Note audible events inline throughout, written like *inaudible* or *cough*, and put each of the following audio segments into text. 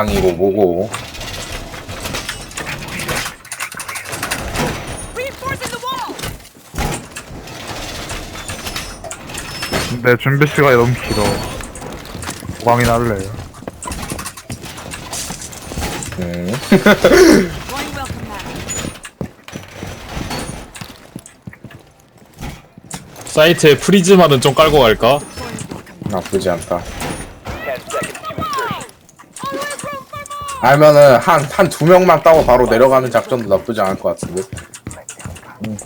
방이고 뭐고! 내 준비 시간이 너무 길어. 도망이나 할래. 음. 사이트에 프리즈마는 좀 깔고 갈까? 나쁘지 않다 알면은 한 한 두 명만 따고 바로 내려가는 작전도 나쁘지 않을 것 같은데 음.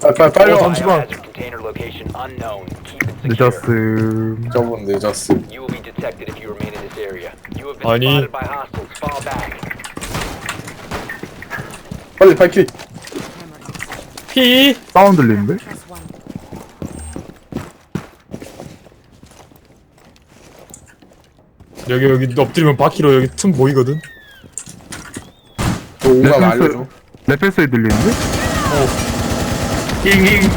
빨리 빨리 빨리 어, 와. 잠시만. Biohazard container location unknown. Keep it secure. 늦었음. 저분 늦었어 You will be detected if you remain in this area. You have been 아니. spotted by hostiles. Fall back. 빨리 position. 피 사운드 들리는데? Press one. 여기 여기 엎드리면 바퀴로 여기 틈 보이거든. 알려줘 레펠 소리 들리는데? 잉잉.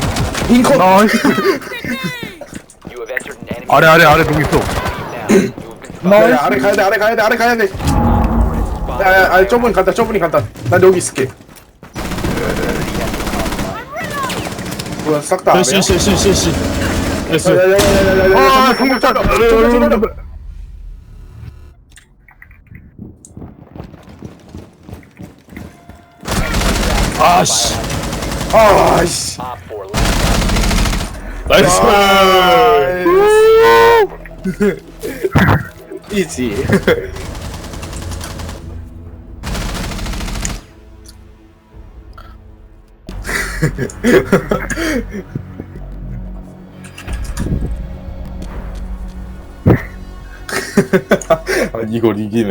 잉컷 나이스. You have entered an enemy. 아래 아래 아래 누구 있어? Now, you have been 야, spotted. 야, 아래 가야 돼 아래 가야 돼 아래 가야 돼. 야야 아 저분이 간다 저분이 간다 난 여기 있을게 뭐야 싹다 아래야? 됐어. 야야야야야야야 아, 삼겹살. 아씨. 아이씨 Op 4 left. 나이스. *laughs* 이지 *laughs* 아 이걸 이기네